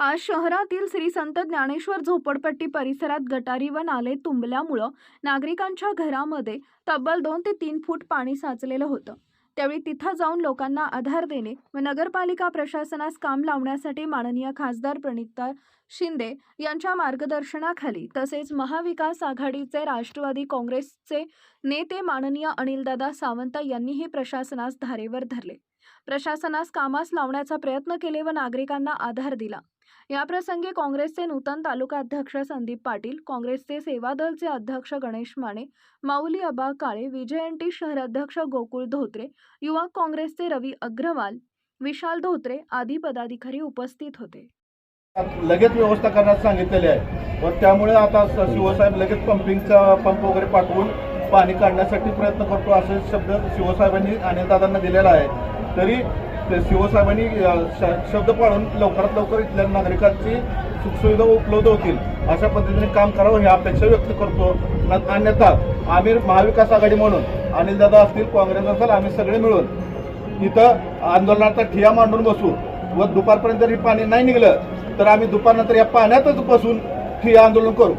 आज शहरातील श्री संत ज्ञानेश्वर झोपडपट्टी परिसरात गटारी व नाले तुंबल्यामुळं नागरिकांच्या घरामध्ये तब्बल दोन ते तीन फूट पाणी साचलेलं होतं. त्यावेळी तिथं जाऊन लोकांना आधार देणे व नगरपालिका प्रशासनास काम लावण्यासाठी माननीय खासदार प्रणिता शिंदे यांच्या मार्गदर्शनाखाली तसेच महाविकास आघाडीचे राष्ट्रवादी काँग्रेसचे नेते माननीय अनिलदादा सावंत यांनीही प्रशासनास धारेवर धरले. प्रशासनास कामास लावण्याचा प्रयत्न केले व नागरिकांना आधार दिला. याप्रसंगी काँग्रेसचे नूतन तालुका अध्यक्ष संदीप पाटील काँग्रेसचे सेवा दलचे अध्यक्ष गणेश माने माऊली अबा काळे विजयंटी शहर अध्यक्ष गोकुळ धोत्रे युवा काँग्रेसचे रवी अग्रवाल विशाल धोत्रे आदी पदाधिकारी उपस्थित होते. लगेच व्यवस्था करण्यास सांगितलेली आहे. व त्यामुळे आता स- शिवसाहेब लगेच पंपिंगचा पंप वगैरे पाठवून पाणी काढण्यासाठी प्रयत्न करतो असे शब्द शिवसाहेबांनी अनिलदादांना दिलेला आहे. तरी ते शिवसाहेबांनी श- शब्द पाळून लवकरात लवकर इथल्या नागरिकांची सुखसुविधा उपलब्ध होतील. अशा पद्धतीने काम करावं ही अपेक्षा व्यक्त करतो. न- अन्यथा आम्ही महाविकास आघाडी म्हणून अनिलदादा असतील काँग्रेस असेल आम्ही सगळे मिळून इथं आंदोलनाचा ठिया मांडून बसू व दुपारपर्यंत जर हे पाणी नाही निघलं तर आम्ही दुपारनंतर या पाण्यातच बसून ठिया आंदोलन करू.